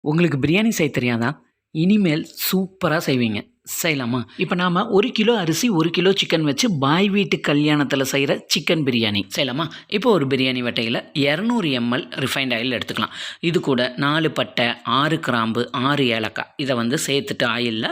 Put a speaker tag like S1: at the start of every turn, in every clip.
S1: உங்களுக்கு பிரியாணி செய்ய தெரியாதா? இனிமேல் சூப்பராக செய்வீங்க. செய்யலாமா? இப்போ நாம் ஒரு கிலோ அரிசி ஒரு கிலோ சிக்கன் வச்சு பாய் வீட்டு கல்யாணத்தில் செய்கிற சிக்கன் பிரியாணி செய்யலாமா? இப்போ ஒரு பிரியாணி வட்டையில் இரநூறு எம்எல் ரிஃபைண்ட் ஆயில் எடுத்துக்கலாம். இது கூட நாலு பட்டை ஆறு கிராம்பு ஆறு ஏலக்காய். இதை வந்து சேர்த்துட்டு ஆயிலில்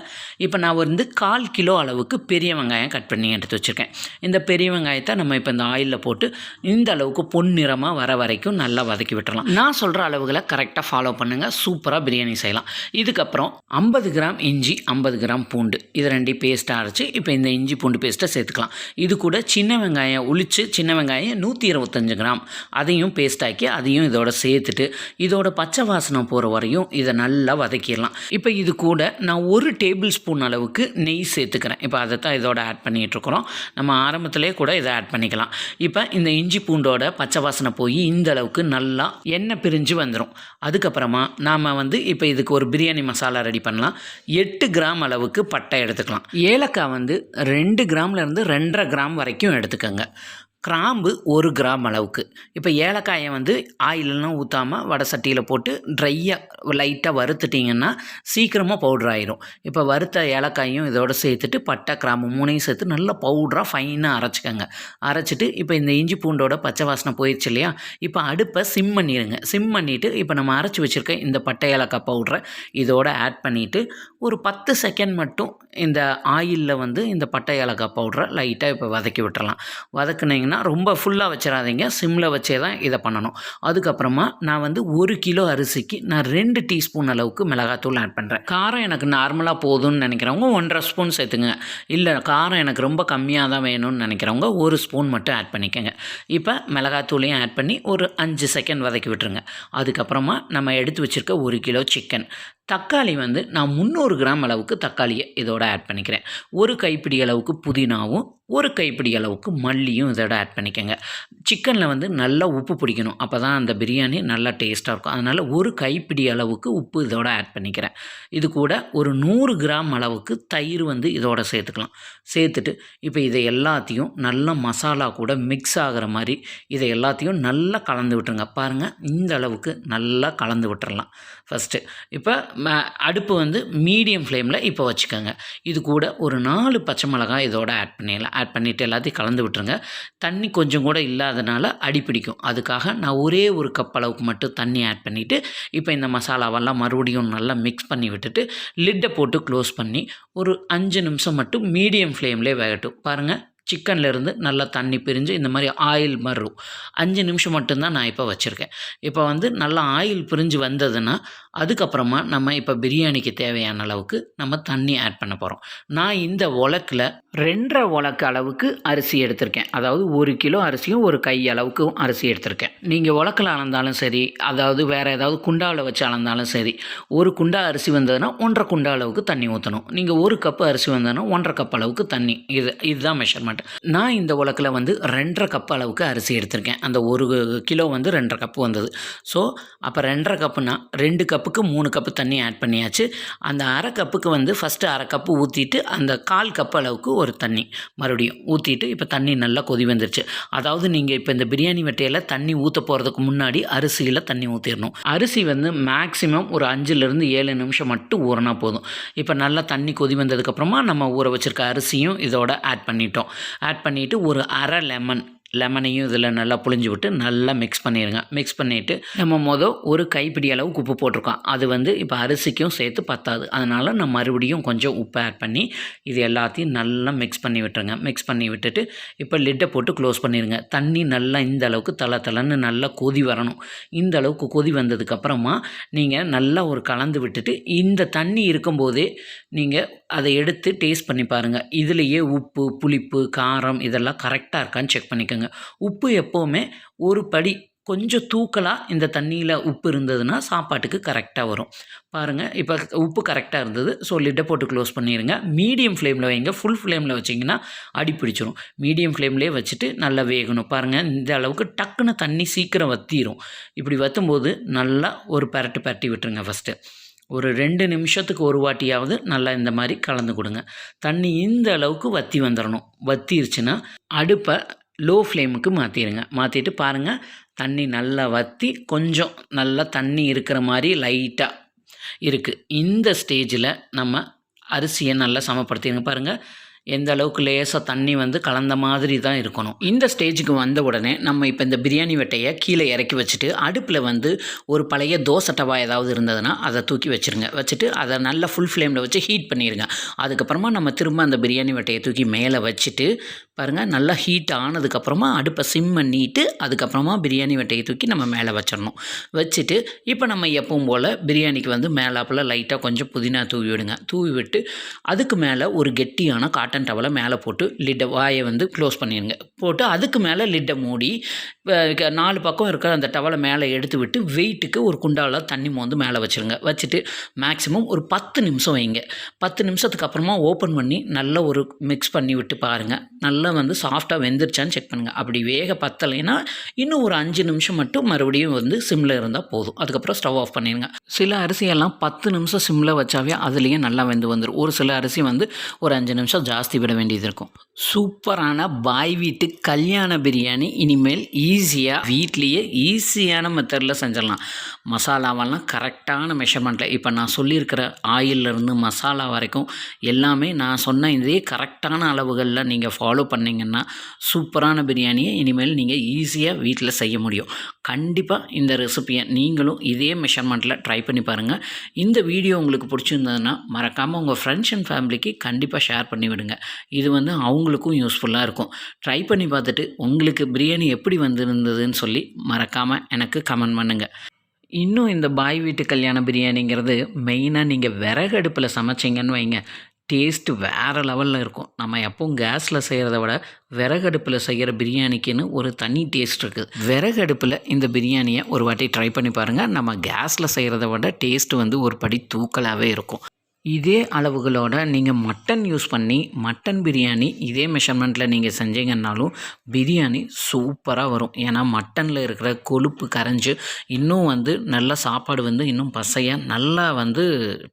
S1: இப்போ நான் வந்து கால் கிலோ அளவுக்கு பெரிய வெங்காயம் கட் பண்ணி எடுத்து வச்சுருக்கேன். இந்த பெரிய வெங்காயத்தை நம்ம இப்போ இந்த ஆயிலில் போட்டு இந்த அளவுக்கு பொன்னிறமாக வர வரைக்கும் நல்லா வதக்கி விட்டுறலாம். நான் சொல்கிற அளவுகளை கரெக்டாக ஃபாலோ பண்ணுங்கள் சூப்பராக பிரியாணி செய்யலாம். இதுக்கப்புறம் ஐம்பது கிராம் இஞ்சி ஐம்பது கிராம் பூண்டு பூண்டு. இது ரெண்டையும் பேஸ்ட்டாக அரைச்சி இப்போ இந்த இஞ்சி பூண்டு பேஸ்ட்டை சேர்த்துக்கலாம். இது கூட சின்ன வெங்காயம் உளிச்சு சின்ன வெங்காயம் நூற்றி இருபத்தஞ்சு கிராம். அதையும் பேஸ்ட்டாக்கி அதையும் இதோட சேர்த்துட்டு இதோட பச்சை வாசனை போகிற வரையும் இதை நல்லா வதக்கிடலாம். இப்போ இது கூட நான் ஒரு டேபிள் ஸ்பூன் அளவுக்கு நெய் சேர்த்துக்கிறேன். இப்போ அதை தான் இதோட ஆட் பண்ணிகிட்ருக்குறோம் நம்ம ஆரம்பத்திலே கூட இதை ஆட் பண்ணிக்கலாம். இப்போ இந்த இஞ்சி பூண்டோட பச்சை வாசனை போய் இந்த அளவுக்கு நல்லா எண்ணெய் பிரிஞ்சு வந்துடும் அதுக்கப்புறமா நாம் வந்து இப்போ இதுக்கு ஒரு பிரியாணி மசாலா ரெடி பண்ணலாம். எட்டு கிராம் அளவுக்கு பட்டை எடுத்துக்கலாம். ஏலக்காய் வந்து ரெண்டு கிராம்லேருந்து ரெண்டரை கிராம் வரைக்கும் எடுத்துக்கோங்க. கிராம்பு ஒரு கிராம் அளவுக்கு. இப்போ ஏலக்காயை வந்து ஆயிலெலாம் ஊற்றாமல் வடை சட்டியில் போட்டு ட்ரையாக லைட்டாக வறுத்துட்டிங்கன்னா சீக்கிரமாக பவுட்ரு ஆயிரும். இப்போ வறுத்த ஏலக்காயும் இதோட சேர்த்துட்டு பட்டை கிராம்பு மூணையும் சேர்த்து நல்லா பவுட்ராக ஃபைனாக அரைச்சிக்கோங்க. அரைச்சிட்டு இப்போ இந்த இஞ்சி பூண்டோட பச்சை வாசனை போயிடுச்சு இல்லையா? இப்போ அடுப்பை சிம் பண்ணிடுங்க சிம் பண்ணிவிட்டு இப்போ நம்ம அரைச்சி வச்சுருக்க இந்த பட்டை ஏலக்காய் பவுட்ரை இதோட ஆட் பண்ணிவிட்டு ஒரு பத்து செகண்ட் மட்டும் இந்த ஆயிலில் வந்து இந்த பட்டை ஏலக்காய் பவுட்ரை லைட்டாக இப்போ வதக்கி விட்டுறலாம். வதக்குனீங்கன்னா ரொம்ப ஃபுல்லாக வச்சிடாதீங்க. சிம்மில் வச்சே தான் இதை பண்ணணும். அதுக்கப்புறமா நான் வந்து ஒரு கிலோ அரிசிக்கு நான் ரெண்டு டீஸ்பூன் அளவுக்கு மிளகாத்தூள் ஆட் பண்ணுறேன் காரம் எனக்கு நார்மலாக போதும்னு நினைக்கிறவங்க ஒன்றரை ஸ்பூன் சேர்த்துங்க. இல்லை காரம் எனக்கு ரொம்ப கம்மியாக தான் வேணும்னு நினைக்கிறவங்க ஒரு ஸ்பூன் மட்டும் ஆட் பண்ணிக்கோங்க. இப்போ மிளகாத்தூளையும் ஆட் பண்ணி ஒரு அஞ்சு செகண்ட் வதக்கி விட்டுருங்க. அதுக்கப்புறமா நம்ம எடுத்து வச்சுருக்க ஒரு கிலோ சிக்கன் தக்காளி வந்து நான் முந்நூறு கிராம் அளவுக்கு தக்காளியை இதோட ஆட் பண்ணிக்கிறேன். ஒரு கைப்பிடி அளவுக்கு புதினாவும் ஒரு கைப்பிடி அளவுக்கு மல்லியும் இதோட ஆட் பண்ணிக்கோங்க. சிக்கனில் வந்து நல்லா உப்பு பிடிக்கணும். அப்போ தான் அந்த பிரியாணி நல்லா டேஸ்ட்டாக இருக்கும். அதனால் ஒரு கைப்பிடி அளவுக்கு உப்பு இதோட ஆட் பண்ணிக்கிறேன். இது கூட ஒரு நூறு கிராம் அளவுக்கு தயிர் வந்து இதோட சேர்த்துக்கலாம். சேர்த்துட்டு இப்போ இதை எல்லாத்தையும் நல்லா மசாலா கூட மிக்ஸ் ஆகிற மாதிரி இதை எல்லாத்தையும் நல்லா கலந்து விட்டுருங்க. பாருங்கள் இந்த அளவுக்கு நல்லா கலந்து விட்டுறலாம். ஃபஸ்ட்டு இப்போ ம- அடுப்பு வந்து மீடியம் ஃப்ளேமில் இப்போ வச்சுக்கோங்க. இது கூட ஒரு நாலு பச்சை மிளகாய் இதோட ஆட் பண்ணிடலாம். ஆட் பண்ணிவிட்டு எல்லாத்தையும் கலந்து விட்டுருங்க. தண்ணி கொஞ்சம் கூட இல்லாதனால அடி பிடிக்கும். அதுக்காக நான் ஒரே ஒரு கப் அளவுக்கு மட்டும் தண்ணி ஆட் பண்ணிவிட்டு இப்போ இந்த மசாலாவெல்லாம் மறுபடியும் நல்லா மிக்ஸ் பண்ணி விட்டுட்டு லிட்டை போட்டு க்ளோஸ் பண்ணி ஒரு அஞ்சு நிமிஷம் மட்டும் மீடியம் ஃப்ளேம்லேயே வேகட்டும். பாருங்கள் சிக்கன்லேருந்து நல்லா தண்ணி பிரிஞ்சு இந்த மாதிரி ஆயில் மறும். அஞ்சு நிமிஷம் மட்டும்தான் நான் இப்போ வச்சுருக்கேன். இப்போ வந்து நல்லா ஆயில் பிரிஞ்சு வந்ததுன்னா அதுக்கப்புறமா நம்ம இப்போ பிரியாணிக்கு தேவையான அளவுக்கு நம்ம தண்ணி ஆட் பண்ண போகிறோம் நான் இந்த உலக்கில் ரெண்டரை உலக்கு அளவுக்கு அரிசி எடுத்திருக்கேன். அதாவது ஒரு கிலோ அரிசியும் ஒரு கை அளவுக்கும் அரிசி எடுத்திருக்கேன். நீங்கள் உலக்கில் அளந்தாலும் சரி அதாவது வேறு ஏதாவது குண்டாவில் வச்சு அளந்தாலும் சரி ஒரு குண்டா அரிசி வந்ததுன்னா ஒன்றரை குண்டா அளவுக்கு தண்ணி ஊற்றணும் நீங்கள் ஒரு கப்பு அரிசி வந்ததுன்னா ஒன்றரை கப் அளவுக்கு தண்ணி. இது இதுதான் மெஷர்மெண்ட் நான் இந்த உலக்கில் வந்து ரெண்டரை கப் அளவுக்கு அரிசி எடுத்திருக்கேன். அந்த ஒரு கிலோ வந்து ரெண்டரை கப்பு வந்தது. ஸோ அப்போ ரெண்டரை கப்புனா ரெண்டு கப்புக்கு மூணு கப்பு தண்ணி ஆட் பண்ணியாச்சு. அந்த அரை கப்புக்கு வந்து ஃபஸ்ட்டு அரை கப்பு ஊற்றிட்டு அந்த கால் கப் அளவுக்கு ஒரு தண்ணி மறுபடியும் ஊற்றிட்டு இப்போ தண்ணி நல்லா கொதி வந்துருச்சு. அதாவது நீங்கள் இப்போ இந்த பிரியாணி வெட்டையில் தண்ணி ஊற்ற போகிறதுக்கு முன்னாடி அரிசியில் தண்ணி ஊற்றிடணும் அரிசி வந்து மேக்ஸிமம் ஒரு அஞ்சுலேருந்து ஏழு நிமிஷம் மட்டும் ஊறினா போதும். இப்போ நல்லா தண்ணி கொதி வந்ததுக்கப்புறமா நம்ம ஊற வச்சுருக்க அரிசியும் இதோட ஆட் பண்ணிட்டோம். ஆட் பண்ணிவிட்டு ஒரு அரை லெமன் லெமனையும் இதில் நல்லா புழிஞ்சு விட்டு நல்லா மிக்ஸ் பண்ணிடுங்க மிக்ஸ் பண்ணிவிட்டு நம்ம மொதல் ஒரு கைப்பிடி அளவுக்கு உப்பு போட்டிருக்கோம். அது வந்து இப்போ அரிசிக்கும் சேர்த்து பத்தாது. அதனால் நான் மறுபடியும் கொஞ்சம் உப்பு ஆட் பண்ணி இது எல்லாத்தையும் நல்லா மிக்ஸ் பண்ணி விட்டுருங்க. மிக்ஸ் பண்ணி விட்டுட்டு இப்போ லிட்டை போட்டு க்ளோஸ் பண்ணிடுங்க தண்ணி நல்லா இந்த அளவுக்கு தலை தலைன்னு நல்லா கொதி வரணும். இந்த அளவுக்கு கொதி வந்ததுக்கப்புறமா நீங்கள் நல்லா ஒரு கலந்து விட்டுட்டு இந்த தண்ணி இருக்கும்போதே நீங்கள் அதை எடுத்து டேஸ்ட் பண்ணி பாருங்கள் இதுலேயே உப்பு புளிப்பு காரம் இதெல்லாம் கரெக்டாக இருக்கான்னு செக் பண்ணிக்கோங்க. உப்பு எப்போவுமே ஒரு படி கொஞ்சம் தூக்கலாக இந்த தண்ணியில் உப்பு இருந்ததுன்னா சாப்பாட்டுக்கு கரெக்டாக வரும். பாருங்கள் இப்போ உப்பு கரெக்டாக இருந்தது. ஸோ லிட்டை போட்டு க்ளோஸ் பண்ணிடுங்க மீடியம் ஃப்ளேமில் வைங்க. ஃபுல் ஃப்ளேமில் வச்சிங்கன்னா அடி பிடிச்சிரும். மீடியம் ஃப்ளேம்லேயே வச்சுட்டு நல்லா வேகணும். பாருங்கள் இந்த அளவுக்கு டக்குன்னு தண்ணி சீக்கிரம் வத்திரும். இப்படி வத்தும்போது நல்லா ஒரு பரட்டு பரட்டி விட்டுருங்க ஃபஸ்ட்டு ஒரு ரெண்டு நிமிஷத்துக்கு ஒரு வாட்டியாவது நல்லா இந்த மாதிரி கலந்து கொடுங்க. தண்ணி இந்த அளவுக்கு வத்தி வந்துடணும் வத்திருச்சுன்னா அடுப்பை லோ ஃப்ளேமுக்கு மாற்றிடுங்க மாற்றிட்டு பாருங்கள் தண்ணி நல்லா வற்றி கொஞ்சம் நல்லா தண்ணி இருக்கிற மாதிரி லைட்டாக
S2: இருக்குது இந்த ஸ்டேஜில் நம்ம அரிசியை நல்லா சமப்படுத்திடுங்க பாருங்கள் எந்த அளவுக்கு லேசாக தண்ணி வந்து கலந்த மாதிரி தான் இருக்கணும். இந்த ஸ்டேஜுக்கு வந்த உடனே நம்ம இப்போ இந்த பிரியாணி வெட்டையை கீழே இறக்கி வச்சுட்டு அடுப்பில் வந்து ஒரு பழைய தோசை டவா ஏதாவது இருந்ததுன்னா அதை தூக்கி வச்சுருங்க. வச்சுட்டு அதை நல்லா ஃபுல் ஃப்ளேமில் வச்சு ஹீட் பண்ணிடுங்க அதுக்கப்புறமா நம்ம திரும்ப அந்த பிரியாணி வெட்டையை தூக்கி மேலே வச்சுட்டு பாருங்கள் நல்லா ஹீட் ஆனதுக்கப்புறமா அடுப்பை சிம் பண்ணிட்டு அதுக்கப்புறமா பிரியாணி வெட்டையை தூக்கி நம்ம மேலே வச்சிடணும். வச்சுட்டு இப்போ நம்ம எப்பவும் போல் பிரியாணிக்கு வந்து மேலாப்பில் லைட்டாக கொஞ்சம் புதினா தூவி விடுங்க. தூவி விட்டு அதுக்கு மேலே ஒரு கெட்டியான காட்டன் டவலை மேலே போட்டு லிட்டை வாயை வந்து க்ளோஸ் பண்ணிடுங்க போட்டு அதுக்கு மேலே லிட்டை மூடி நாலு பக்கம் இருக்கிற அந்த டவலை மேலே எடுத்து விட்டு வெயிட்டுக்கு ஒரு குண்டாவில் தண்ணி மோந்து மேலே வச்சுருங்க. வச்சுட்டு மேக்ஸிமம் ஒரு பத்து நிமிஷம் வைங்க. பத்து நிமிஷத்துக்கு அப்புறமா ஓப்பன் பண்ணி நல்லா ஒரு மிக்ஸ் பண்ணி விட்டு பாருங்கள் நல்லா வந்து சாஃப்டாக வெந்துருச்சான்னு செக் பண்ணுங்கள் அப்படி வேக பத்தலைன்னா இன்னும் ஒரு அஞ்சு நிமிஷம் மட்டும் மறுபடியும் வந்து சிம்மில் இருந்தால் போதும். அதுக்கப்புறம் ஸ்டவ் ஆஃப் பண்ணிடுங்க சில அரிசியெல்லாம் பத்து நிமிஷம் சிம்மில் வச்சாவே அதுலேயே நல்லா வெந்து வந்துடும் ஒரு சில அரிசி வந்து ஒரு அஞ்சு நிமிஷம் ஜாஸ்தி விட வேண்டியது இருக்கும். சூப்பரான பாய் வீட்டு கல்யாண பிரியாணி. இனிமேல் ஈஸியாக வீட்லேயே ஈஸியான மெத்தடில் செஞ்சிடலாம். மசாலாவெல்லாம் கரெக்டான மெஷர்மெண்ட்டில் இப்போ நான் சொல்லியிருக்கிற ஆயிலிருந்து மசாலா வரைக்கும் எல்லாமே நான் சொன்ன இதே கரெக்டான அளவுகளில் நீங்கள் ஃபாலோ பண்ணிங்கன்னா சூப்பரான பிரியாணியை இனிமேல் நீங்கள் ஈஸியாக வீட்டில் செய்ய முடியும். கண்டிப்பாக இந்த ரெசிபியை நீங்களும் இதே மெஷர்மெண்ட்டில் ட்ரை பண்ணி பாருங்கள் இந்த வீடியோ உங்களுக்கு பிடிச்சிருந்ததுன்னா மறக்காமல் உங்கள் ஃப்ரெண்ட்ஸ் அண்ட் ஃபேமிலிக்கு கண்டிப்பாக ஷேர் பண்ணி விடுங்க இது வந்து அவங்களுக்கும் யூஸ்ஃபுல்லாக இருக்கும். ட்ரை பண்ணி பார்த்துட்டு உங்களுக்கு பிரியாணி எப்படி வந்திருந்ததுன்னு சொல்லி மறக்காமல் எனக்கு கமெண்ட் பண்ணுங்கள் இன்னும் இந்த பாய் வீட்டு கல்யாண பிரியாணிங்கிறது மெயினாக நீங்கள் விறகு அடுப்பில் சமைச்சிங்கன்னு வைங்க. டேஸ்ட்டு வேறு லெவலில் இருக்கும். நம்ம எப்பவும் கேஸில் செய்கிறத விட விறகடுப்பில் செய்கிற பிரியாணிக்குன்னு ஒரு தனி டேஸ்ட் இருக்குது விறகு அடுப்பில் இந்த பிரியாணியை ஒரு வாட்டி ட்ரை பண்ணி பாருங்கள் நம்ம கேஸில் செய்கிறத விட டேஸ்ட்டு வந்து ஒரு படி தூக்கலாகவே இருக்கும். இதே அளவுகளோட நீங்கள் மட்டன் யூஸ் பண்ணி மட்டன் பிரியாணி இதே மெஷர்மெண்ட்டில் நீங்கள் செஞ்சீங்கன்னாலும் பிரியாணி சூப்பராக வரும். ஏன்னா மட்டனில் இருக்கிற கொழுப்பு கரைஞ்சி இன்னும் வந்து நல்ல சாப்பாடு வந்து இன்னும் பசையாக நல்லா வந்து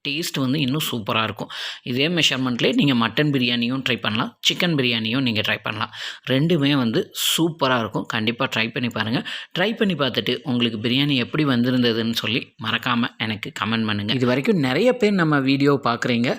S2: டேஸ்ட் வந்து இன்னும் சூப்பராக இருக்கும். இதே மெஷர்மெண்ட்லேயே நீங்கள் மட்டன் பிரியாணியும் ட்ரை பண்ணலாம் சிக்கன் பிரியாணியும் நீங்கள் ட்ரை பண்ணலாம். ரெண்டுமே வந்து சூப்பராக இருக்கும். கண்டிப்பாக ட்ரை பண்ணி பாருங்கள் ட்ரை பண்ணி பார்த்துட்டு உங்களுக்கு பிரியாணி எப்படி வந்திருந்ததுன்னு சொல்லி மறக்காமல் எனக்கு கமெண்ட் பண்ணுங்கள் இது வரைக்கும் நிறைய பேர் நம்ம வீடியோ பார்க்குறீங்க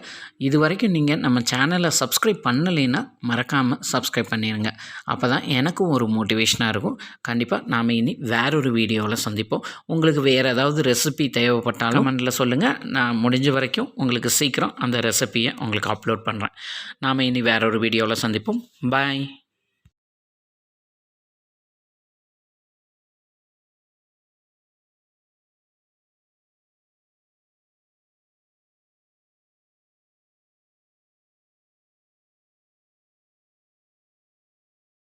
S2: இது வரைக்கும் நீங்கள் நம்ம சேனலை சப்ஸ்கிரைப் பண்ணலைன்னா மறக்காமல் சப்ஸ்கிரைப் பண்ணிடுங்க அப்போ தான் எனக்கும் ஒரு மோட்டிவேஷனாக இருக்கும். கண்டிப்பாக நாம் இனி வேறொரு வீடியோவில் சந்திப்போம். உங்களுக்கு வேறு ஏதாவது ரெசிபி தேவைப்பட்டாலும் கமெண்டில் சொல்லுங்கள் நான் முடிஞ்ச வரைக்கும் உங்களுக்கு சீக்கிரம் அந்த ரெசிபியை உங்களுக்கு அப்லோட் பண்ணுறேன் நாம் இனி வேறொரு வீடியோவில் சந்திப்போம். பாய்